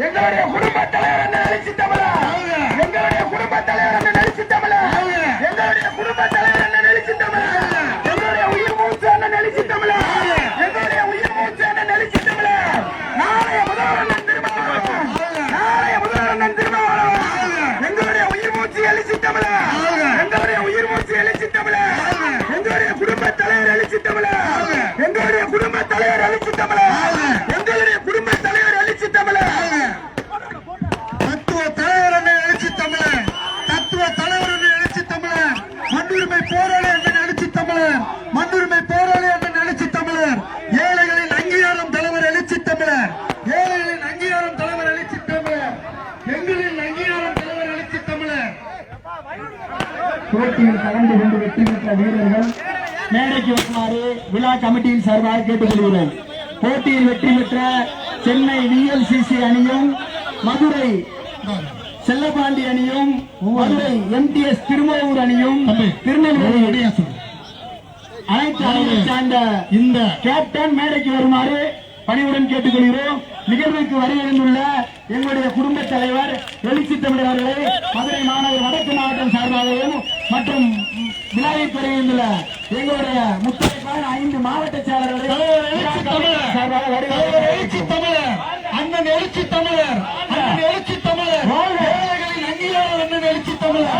எங்களுடைய குடும்ப தலைவர் என்ன எழுச்சி தமிழர் எங்களுடைய குடும்ப தலைவர் என்ன எழுச்சி தமிழர் எங்களுடைய குடும்ப தலைவர் என்ன எழுச்சி தமிழர் எங்களுடைய உயிர் மூச்சு என்ன எழுச்சி தமிழர் எங்களுடைய உயிர் மூச்சு என்ன எழுச்சி தமிழர் நாளைய முதல்வர் திருமாவளவன் நாளைய முதல்வர் திருமாவளவன் எங்களுடைய உயிர் மூச்சு எழுச்சி தமிழர் எங்களுடைய உயிர் மூச்சு எழுச்சி தமிழர் எங்களுடைய குடும்ப தலைவர் எழுச்சி தமிழர் எங்களுடைய குடும்ப தலைவர் எழுச்சி தமிழர் எங்களுடைய குடும்ப தலைவர் எழுச்சி தமிழர் தத்துவ தலைவர் என்ன எழுச்சி தமிழர் தத்துவ தலைவர் என்ன எழுச்சி தமிழர் மண்ணுரிமை போராளி என்ன எழுச்சி தமிழர் மண்ணுரிமை போராளி என்ன எழுச்சி தமிழர் ஏழைகளின் அங்கீகாரம் தலைவர் எழுச்சி தமிழர் ஏழைகளின் அங்கீகாரம் தலைவர் எழுச்சி தமிழர் எங்களின் அங்கீகாரம் தலைவர் எழுச்சி தமிழர் போட்டியில் கலந்து கொண்டு வெற்றி பெற்ற வீரர்கள் மேடைக்கு வருமாறு விழா கமிட்டியின் சார்பாக கேட்டுக்கொள்கிறோம் போட்டியில் வெற்றி பெற்ற சென்னை விஎல்சிசி அணியும் மதுரை செல்லபாண்டி அணியும் மதுரை எம்டிஎஸ் திருமூர் அணியும் திருநெல்வேலி அனைத்து அணியை சார்ந்த இந்த கேப்டன் மேடைக்கு வருமாறு பணிவுடன் கேட்டுக்கொள்கிறோம். நிகழ்வுக்கு வருகின்றுள்ள எங்களுடைய குடும்ப தலைவர் எழுச்சி தமிழர் அவர்களை மதுரை மாநகர் வடக்கு சார்பாகவும் மற்றும் விழாவில் வருகின்றுள்ள எங்களுடைய முக்கியமான ஐந்து மாவட்ட செயலர்களை அண்ணன் எழுச்சி தமிழர் அண்ணன் எழுச்சி தமிழர். ஏழைகளின் அங்கீகாரம் அண்ணன் எழுச்சி தமிழர்.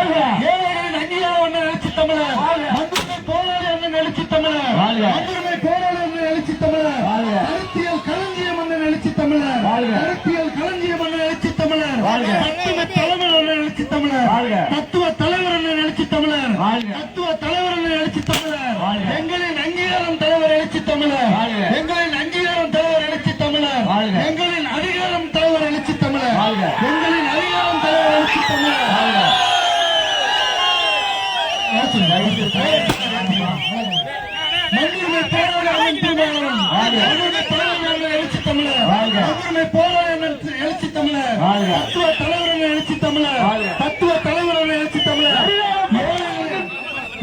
ஏழைகளின் அங்கீகாரம் அண்ணன் எழுச்சி தமிழர். மண்ணுரிமை போராளி அண்ணன் எழுச்சி தமிழர். மண்ணுரிமை போராளி அண்ணன் எழுச்சி தமிழர். கருத்தியல் களஞ்சியம் அண்ணன் எழுச்சி தமிழர். கருத்தியல் களஞ்சியம் அண்ணன் எழுச்சி தமிழர். தத்துவ தலைவர் அண்ணன் எழுச்சி தமிழர். தத்துவ தலைவர் அண்ணன் எழுச்சி தமிழர் வாழ்க. தத்துவ தலைவர் அண்ணன் எழுச்சி தமிழர். எங்களின் அங்கீகாரம் தலைவர் எழுச்சி தமிழர். எங்களின் அங்கீகாரம் தலைவர் எழுச்சி தமிழர். எங்களின் அதிகாரம் தலைவர் எழுச்சி தமிழர். எங்களின் அதிகாரம் தலைவர் எழுச்சி தமிழர். எழுச்சி தமிழர். அண்ணன் எழுச்சி தமிழர். தத்துவ தலைவர் அண்ணன் எழுச்சி தமிழர். தத்துவ தலைவர் அண்ணன் எழுச்சி தமிழர் ஏழைகளின்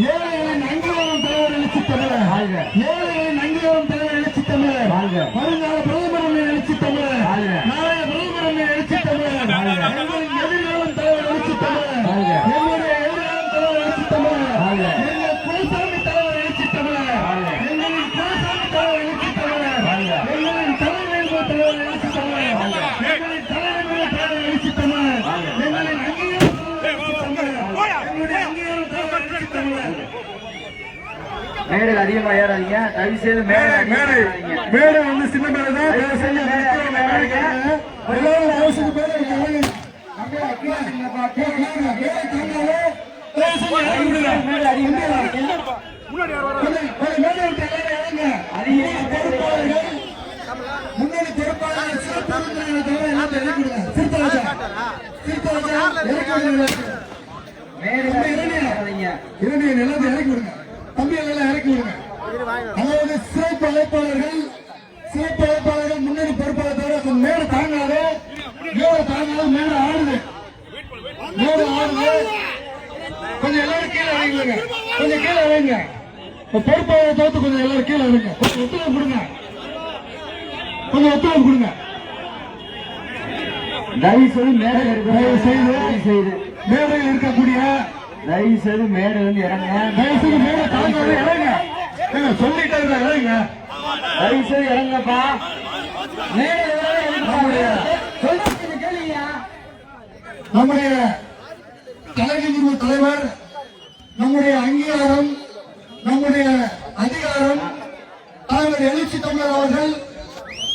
ஏழைகளின் அங்கீகாரம் தலைவர் எழுச்சி தமிழர் வாழ்க. ஏழைகளின் அங்கீகாரம் தலைவர் எழுச்சி தமிழர். வருங்கால பிரதமர் அண்ணன் எழுச்சி தமிழர் வாழ்க. நாளைய பிரதமர் அண்ணன் எழுச்சி தமிழர் வாழ்க. எங்களின் எதிர்காலம் தலைவர் எழுச்சி தமிழர் வாழ்க. எங்களுடைய எதிர்காலம் தலைவர் எழுச்சி தமிழர் வாழ்க. எங்கள் குலசாமி தலைவர் எழுச்சி தமிழர் வாழ்க. எங்களின் குலசாமி தலைவர் எழுச்சி தமிழர் வாழ்க. எங்களின் தலைமையில தலைவர் எழுச்சி தமிழர் எங்களின் தலைமையில தலைவர் எழுச்சி தமிழர் எங்களின் அங்கீகாரம் தலைவர் எழுச்சி தமிழர் எங்களுடைய அங்கீகாரம் தலைவர் எழுச்சி தமிழர் மேடையில் அதிகமா ஏறாதீங்க. தயவு செய்து மேடை மேடை. மேடை வந்து சின்ன மேடை தான். தயவு செஞ்சு எல்லாரும் தவிர எல்லாத்தையும் இறக்கி விடுங்க. சிறுத்தைராஜா. சிறுத்தைராஜா, இறக்கி விடுங்க. இரணியா, எல்லாத்தையும் இறக்கி விடுங்க. தம்பியை இறக்கி விடுங்க. அதாவது சிறப்பு அழைப்பாளர்கள் சிறப்பு அழைப்பாளர்கள் முன்னணி பொறுப்பாளர் தவிர கொஞ்சம் மேடை தாங்காது. மேடை தாங்காது மேடை ஆடுது. மேல ஆடுது. கொஞ்சம் எல்லாரும் கீழே இறங்குங்க கொஞ்சம் கீழே இறங்குங்க. பொறுப்பாளர் தவிர்த்து கொஞ்சம் எல்லாரும் கீழே இறங்க கொஞ்சம் ஒத்துழைப்பு கொடுங்க. கொஞ்சம் ஒத்துழைப்பு கொடுங்க. தயவு செய்து மேலே இருக்க தயவு செய்து தயவு செய்து மேடையில் இருக்கக்கூடிய தயவு செய்து மேடை வந்து இறங்க தயவு செய்து மேடை தாங்காது இறங்க ஏங்க, சொல்லிட்டே இருக்க இறங்க தயவு செய்து இறங்கப்பா நம்முடைய நம்முடைய கலைஞர் தலைவர் நம்முடைய அங்கீகாரம் நம்முடைய அதிகாரம் தலைவர் எழுச்சி தமிழர் அவர்கள்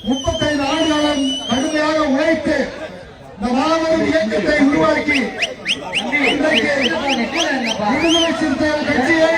முப்பத்தைந்து ஆண்டுகாலம் கடுமையாக உழைத்து இந்த மாபெரும் இயக்கத்தை உருவாக்கி விடுதலை சிறுத்தைகள் கட்சியை